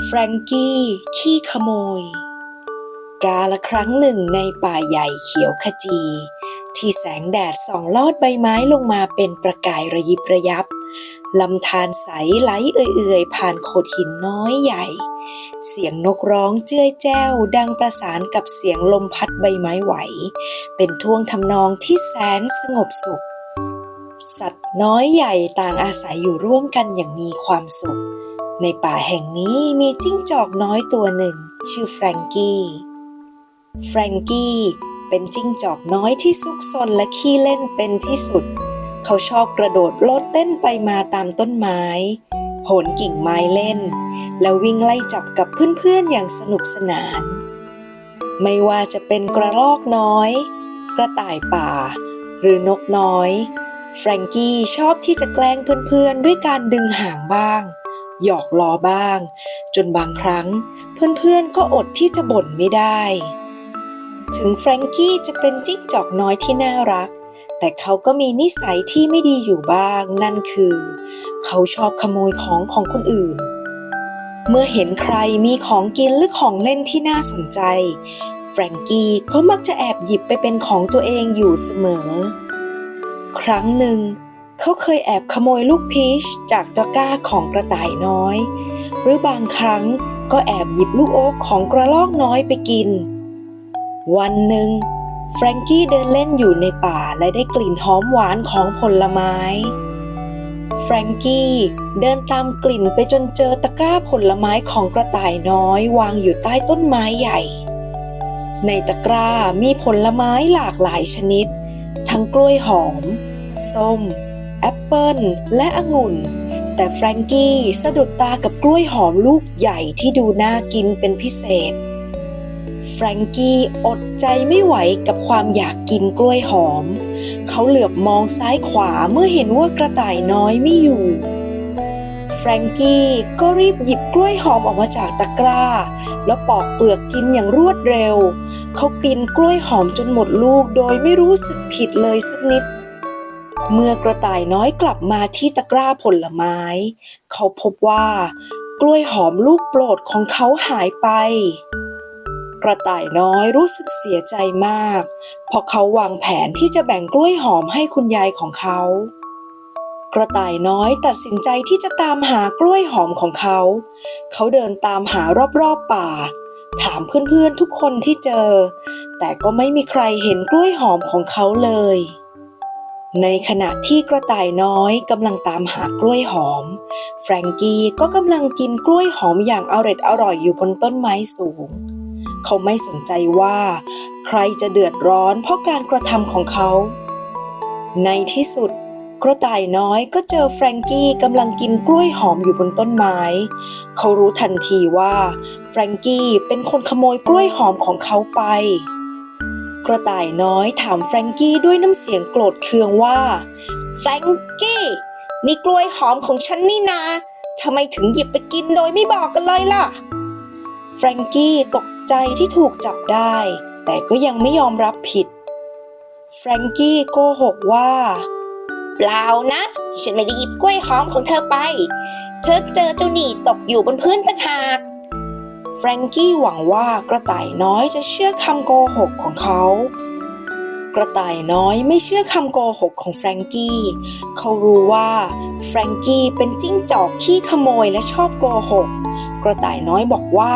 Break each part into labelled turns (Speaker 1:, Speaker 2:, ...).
Speaker 1: แฟรงกี้ขี้ขโมย กาละครั้งหนึ่งในป่าใหญ่เขียวขจี ที่แสงแดดส่องลอดใบไม้ลงมาเป็นประกายระยิบระยับลำธารใสไหลเอื่อยๆ ผ่านโขดหินน้อยใหญ่ เสียงนกร้องเจ้ยแจ้ว ดังประสานกับเสียงลมพัดใบไม้ไหว เป็นท่วงทำนองที่แสนสงบสุข สัตว์น้อยใหญ่ต่างอาศัยอยู่ร่วมกันอย่างมีความสุข ในป่าแห่งนี้มีจิ้งจอกน้อยตัวหนึ่ง ชื่อแฟรงกี้ แฟรงกี้เป็นจิ้งจอกน้อยที่ซุกซนและขี้เล่นเป็นที่สุด เขาชอบกระโดดโลดเต้นไปมาตามต้นไม้ โหนกิ่งไม้เล่น แล้ววิ่งไล่จับกับเพื่อนๆอย่างสนุกสนาน ไม่ว่าจะเป็นกระรอกน้อย กระต่ายป่า หรือนกน้อย แฟรงกี้ชอบที่จะแกล้งเพื่อนๆด้วยการดึงหางบ้าง หยอกล้อบ้าง จนบางครั้งเพื่อนๆก็อดที่จะบ่นไม่ได้ ถึงแฟรงกี้จะเป็นจิ้งจอกน้อยที่น่ารัก แต่เขาก็มีนิสัยที่ไม่ดีอยู่บ้าง นั่นคือ เขาชอบขโมยของของคนอื่น เมื่อเห็นใครมีของกินหรือของเล่นที่น่าสนใจ แฟรงกี้ก็มักจะแอบหยิบไปเป็นของตัวเองอยู่เสมอ ครั้งหนึ่ง เขาเคยแอบขโมยลูกพีชจากตะกร้าของกระต่ายน้อย หรือบางครั้งก็แอบหยิบลูกโอ๊กของกระรอกน้อยไปกิน วันหนึ่งแฟรงกี้เดินเล่นอยู่ในป่าและได้กลิ่นหอมหวานของผลไม้ แฟรงกี้เดินตามกลิ่นไปจนเจอตะกร้าผลไม้ของกระต่ายน้อยวางอยู่ใต้ต้นไม้ใหญ่ ในตะกร้ามีผลไม้หลากหลายชนิด ทั้งกล้วยหอม ส้ม แอปเปิลและองุ่น แต่แฟรงกี้สะดุดตากับกล้วยหอมลูกใหญ่ที่ดูน่ากินเป็นพิเศษ แฟรงกี้อดใจไม่ไหวกับความอยากกินกล้วยหอม เขาเหลือบมองซ้ายขวาเมื่อเห็นว่ากระต่ายน้อยไม่อยู่แฟรงกี้ก็รีบหยิบกล้วยหอมออกมาจากตะกร้า แล้วปอกเปลือกกินอย่างรวดเร็ว เขากินกล้วยหอมจนหมดลูกโดยไม่รู้สึกผิดเลยสักนิด เมื่อกระต่ายน้อยกลับมาที่ตะกร้าผลไม้ เขาพบว่ากล้วยหอมลูกโปรดของเขาหายไป กระต่ายน้อยรู้สึกเสียใจมาก เพราะเขาวางแผนที่จะแบ่งกล้วยหอมให้คุณยายของเขา กระต่ายน้อยตัดสินใจที่จะตามหากล้วยหอมของเขา เขาเดินตามหารอบๆป่า ถามเพื่อนๆทุกคนที่เจอ แต่ก็ไม่มีใครเห็นกล้วยหอมของเขาเลย ในขณะที่กระต่ายน้อยกำลังตามหากล้วยหอม แฟรงกี้ก็กำลังกินกล้วยหอมอย่างอร่อยอร่อยอยู่บนต้นไม้สูง เขาไม่สนใจว่า ใครจะเดือดร้อนเพราะการกระทำของเขา ในที่สุด กระต่ายน้อยก็เจอแฟรงกี้กำลังกินกล้วยหอมอยู่บนต้นไม้ เขารู้ทันทีว่า แฟรงกี้เป็นคนขโมยกล้วยหอมของเขาไป กระต่ายน้อยถามแฟรงกี้ด้วยน้ำเสียงโกรธเคืองว่า แฟรงกี้นี่กล้วยหอมของฉันนี่นาทำไมถึงหยิบไปกินโดยไม่บอกกันเลยล่ะ แฟรงกี้ตกใจที่ถูกจับได้ แต่ก็ยังไม่ยอมรับผิด แฟรงกี้โกหกว่า เปล่านะ ฉันไม่ได้หยิบกล้วยหอมของเธอไป เธอเจอเจ้าหนี่ตกอยู่บนพื้นต่างหาก แฟรงกี้หวังว่ากระต่ายน้อยจะเชื่อคำโกหกของเขา กระต่ายน้อยไม่เชื่อคำโกหกของแฟรงกี้ เขารู้ว่าแฟรงกี้เป็นจิ้งจอกขี้ขโมยและชอบโกหก กระต่ายน้อยบอกว่า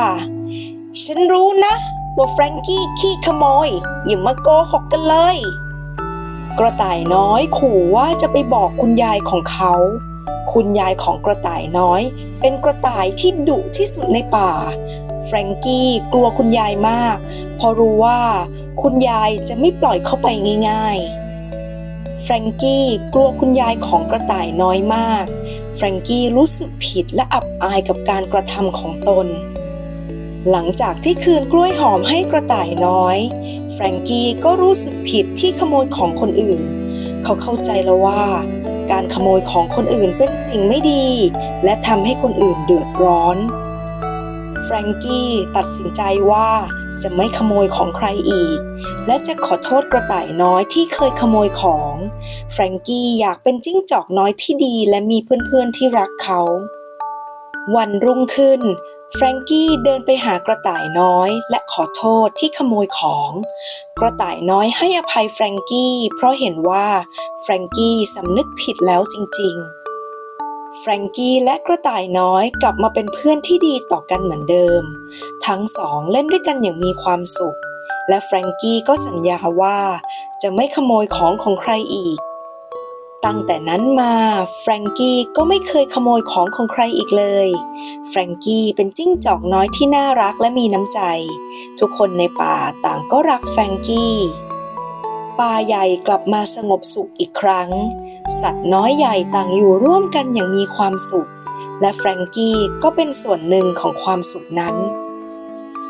Speaker 1: ฉันรู้นะว่าแฟรงกี้ขี้ขโมย อย่ามาโกหกกันเลย กระต่ายน้อยขู่ว่าจะไปบอกคุณยายของเขา คุณยายของกระต่ายน้อย เป็นกระต่ายที่ดุที่สุดในป่า แฟรงกี้กลัวคุณยายมาก เพราะรู้ว่าคุณยายจะไม่ปล่อยเข้าไปง่าย ๆ แฟรงกี้กลัวคุณยายของกระต่ายน้อยมาก แฟรงกี้รู้สึกผิดและอับอายกับการกระทำของตน หลังจากที่คืนกล้วยหอมให้กระต่ายน้อย แฟรงกี้ก็รู้สึกผิดที่ขโมยของคนอื่น เขาเข้าใจแล้วว่า การขโมยของคนอื่นเป็นสิ่งไม่ดี และทำให้คนอื่นเดือดร้อน แฟรงกี้ตัดสินใจว่าจะไม่ขโมยของใครอีก และจะขอโทษกระต่ายน้อยที่เคยขโมยของ แฟรงกี้อยากเป็นจิ้งจอกน้อยที่ดีและมีเพื่อนๆที่รักเขา วันรุ่งขึ้น แฟรงกี้เดินไปหากระต่ายน้อย และขอโทษที่ขโมยของ กระต่ายน้อยให้อภัยแฟรงกี้เพราะเห็นว่าแฟรงกี้สำนึกผิดแล้วจริงๆ แฟรงกี้และกระต่ายน้อยกลับมาเป็นเพื่อนที่ดีต่อกันเหมือนเดิม ทั้งสองเล่นด้วยกันอย่างมีความสุข และแฟรงกี้ก็สัญญาว่าจะไม่ขโมยของของใครอีก ตั้งแต่นั้นมาแฟรงกี้ก็ไม่เคยขโมยของของใครอีกเลย แฟรงกี้เป็นจิ้งจอกน้อยที่น่ารักและมีน้ำใจ ทุกคนในป่าต่างก็รักแฟรงกี้ ป่าใหญ่กลับมาสงบสุขอีกครั้ง สัตว์น้อยใหญ่ต่างอยู่ร่วมกันอย่างมีความสุข และแฟรงกี้ก็เป็นส่วนหนึ่งของความสุขนั้น